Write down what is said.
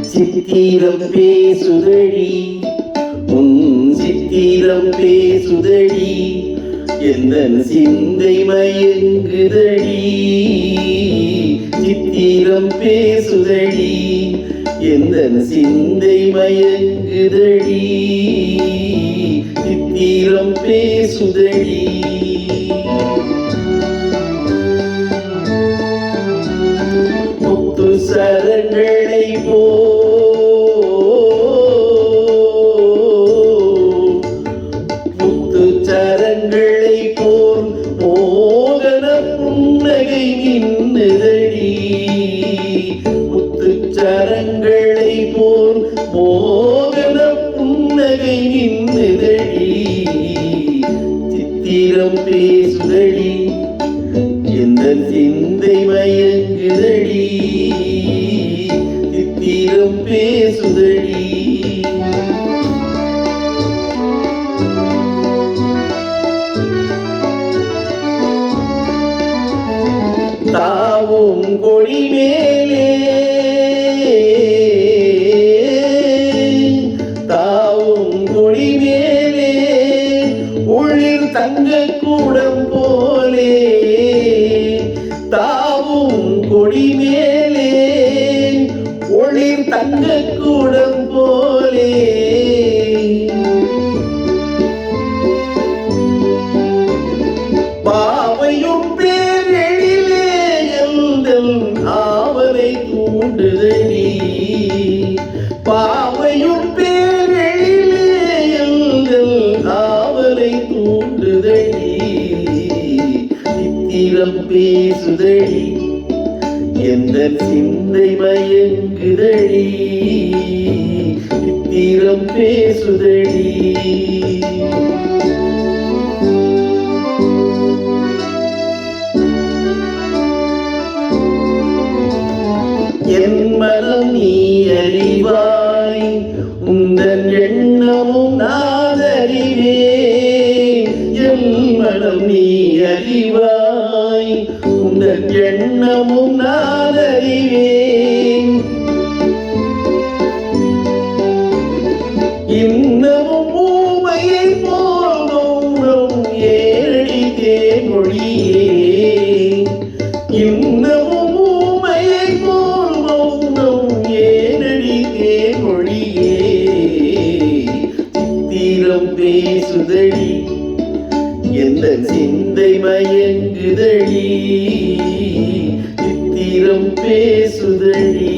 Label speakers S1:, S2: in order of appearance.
S1: சித்திரம் பேசுதடி. உன் சித்திரம் பேசுதடி. எந்த சிந்தை மயங்குதடி. சித்திரம் பேசுதடி எந்த சிந்தை மயங்குதடி சித்திரம் பேசுதடி. முத்து சரங்களை போ சரங்களை போல் மோகன புன்னகை நின்னுதடி. சித்திரம் பேசுதடி. எந்த சிந்தை மயங்குதடி. சித்திரம் பேசுதடி. தாவும் கொடி தங்க கூடம் போலே. பாவையும் பேரெழிலே எந்தல் ஆவலை தூண்டுதடி. பாவையும் பேரெழிலே எந்த ஆவலை தூண்டுதடி. நித்திரம் பேசுதடி. எந்த சிந்தை மயங்குதடி தீரம் பேசுதடி. என் மனம் நீ அறிவாய் உந்தன் எண்ணமும் நான் அறிவே என் மனம் நீ அறிவாய் உன்னன் எண்ணமும் நான் அறிவேன் இன்னமும் ஊமையை போல் ஏழிதே மொழியே இன்னமும் ஊமையை போல் மௌனம் மொழியே தேமொழியே சித்திரம் பேசுதடி எந்த சிந்தை மயங்குதடி சித்திரம் பேசுதடி.